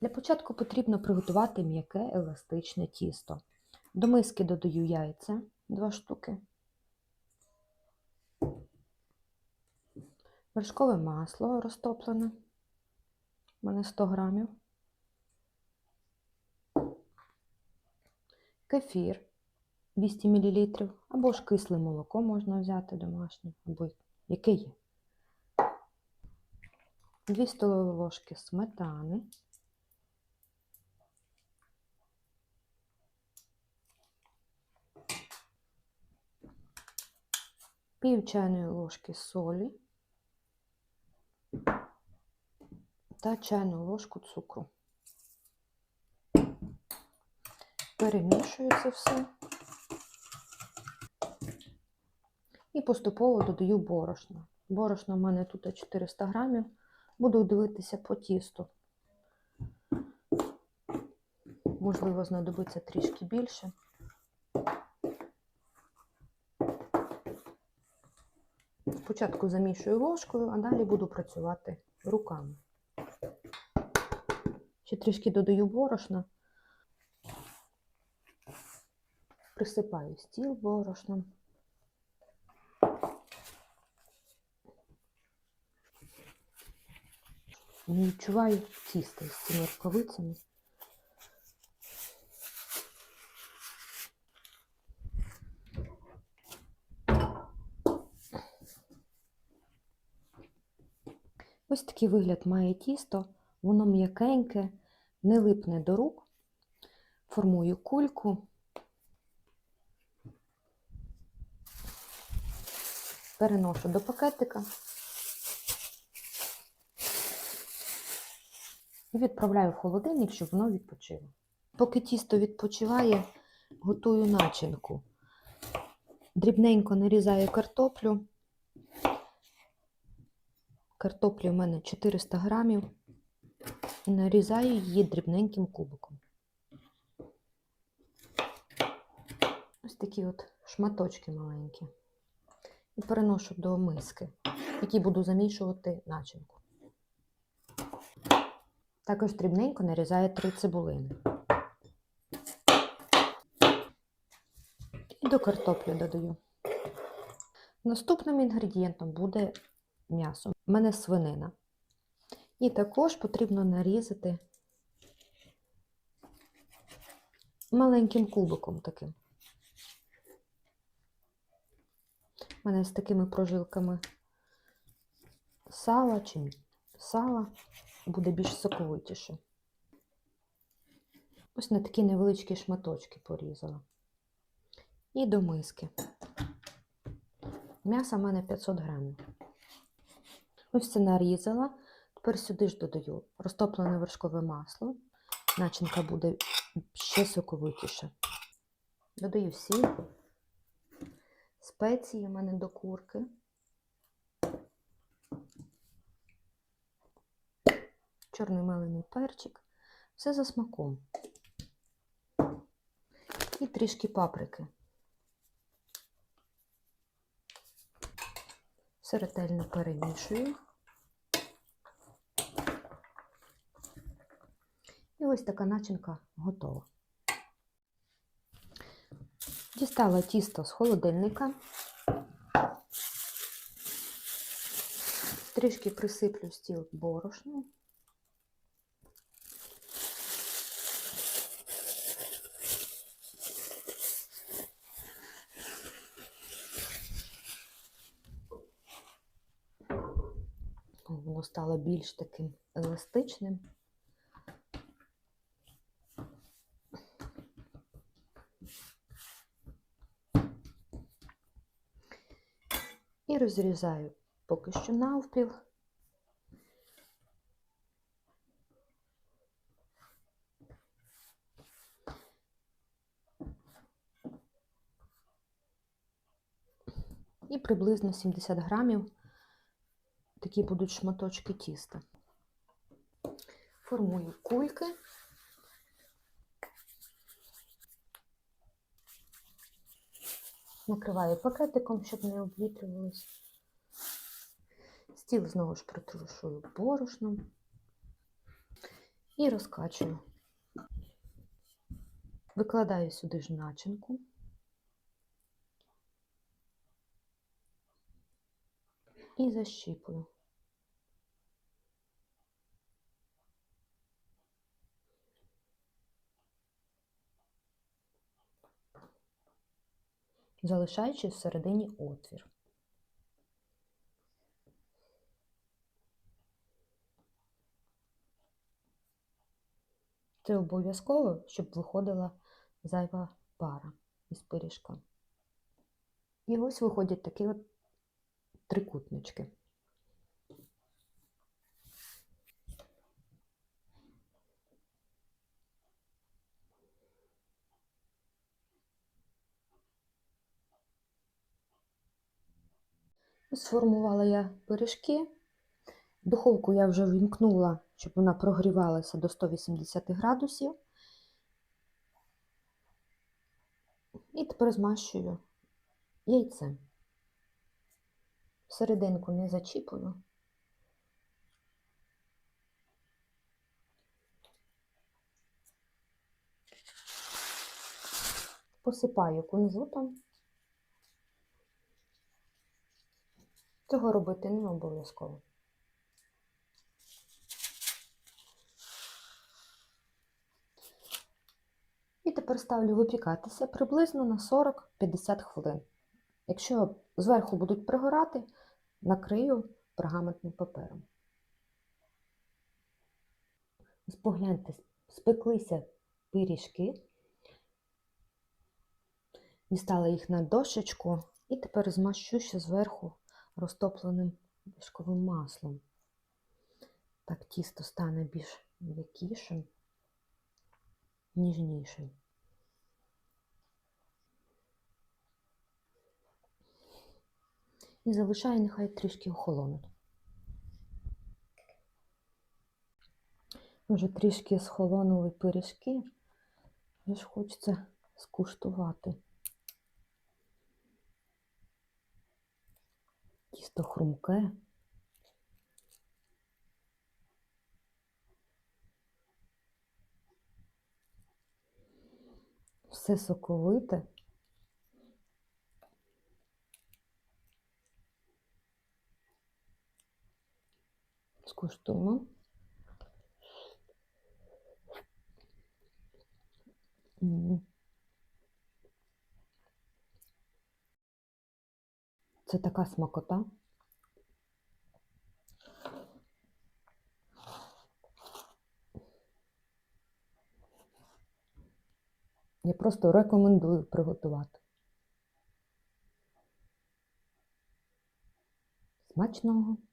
Для початку потрібно приготувати м'яке еластичне тісто. До миски додаю яйця 2 штуки, вершкове масло розтоплене, у мене 100 грамів, кефір 200 мл, або ж кисле молоко можна взяти домашнє, або яке є. 2 столові ложки сметани, пів чайної ложки солі та чайну ложку цукру. Перемішую це все і поступово додаю борошно. Борошно в мене тут 400 грамів. Буду дивитися по тісту. Можливо, знадобиться трішки більше. Спочатку замішую ложкою, а далі буду працювати руками. Ще трішки додаю борошна, присипаю стіл борошном. Не відчуваю тіста з цими рукавицями. Ось такий вигляд має тісто, воно м'якеньке, не липне до рук. Формую кульку. Переношу до пакетика і відправляю в холодильник, щоб воно відпочило. Поки тісто відпочиває, готую начинку. Дрібненько нарізаю картоплю. Картоплі у мене 400 грамів. Нарізаю її дрібненьким кубиком. Ось такі от шматочки маленькі. І переношу до миски, в якій буду замішувати начинку. Також дрібненько нарізаю три цибулини. І до картоплі додаю. Наступним інгредієнтом буде м'ясо. У мене свинина. І також потрібно нарізати маленьким кубиком таким. У мене з такими прожилками сала чи сала буде більш соковитіше. Ось на такі невеличкі шматочки порізала. І до миски. М'яса в мене 500 грамів. Ось це нарізала. Тепер сюди ж додаю розтоплене вершкове масло. Начинка буде ще соковитіша. Додаю сіль, спеції у мене до курки. Чорний мелений перчик. Все за смаком. І трішки паприки. Все ретельно перемішую. І ось така начинка готова. Дістала тісто з холодильника. Трішки присиплю стіл борошном. Воно стало більш таким еластичним. І розрізаю поки що навпіл. І приблизно 70 грамів такі будуть шматочки тіста. Формую кульки. Накриваю пакетиком, щоб не обвітрювалися. Стіл знову ж притрушую борошном. і розкачую. Викладаю сюди ж начинку. І защіпую. залишаючи всередині отвір. Це обов'язково, щоб виходила зайва пара із пиріжка. І ось виходять такі от трикутнички. Сформувала я пиріжки. Духовку я вже вімкнула, щоб вона прогрівалася до 180 градусів. І тепер змащую яйцем. Серединку не зачіпую. Посипаю кунжутом. Цього робити не обов'язково. І тепер ставлю випікатися приблизно на 40-50 хвилин. Якщо зверху будуть пригорати, накрию пергаментним папером. Погляньте, спеклися пиріжки, дістала їх на дошечку і тепер змащу ще зверху розтопленим вершковим маслом. Так тісто стане більш м'якішим, ніжнішим. І залишаю, нехай трішки охолонуть. Вже трішки схолонули пиріжки, вже ж хочеться скуштувати. Тісто хрумке. Все соковите. Скуштуємо. Це така смакота. Я просто рекомендую приготувати. Смачного!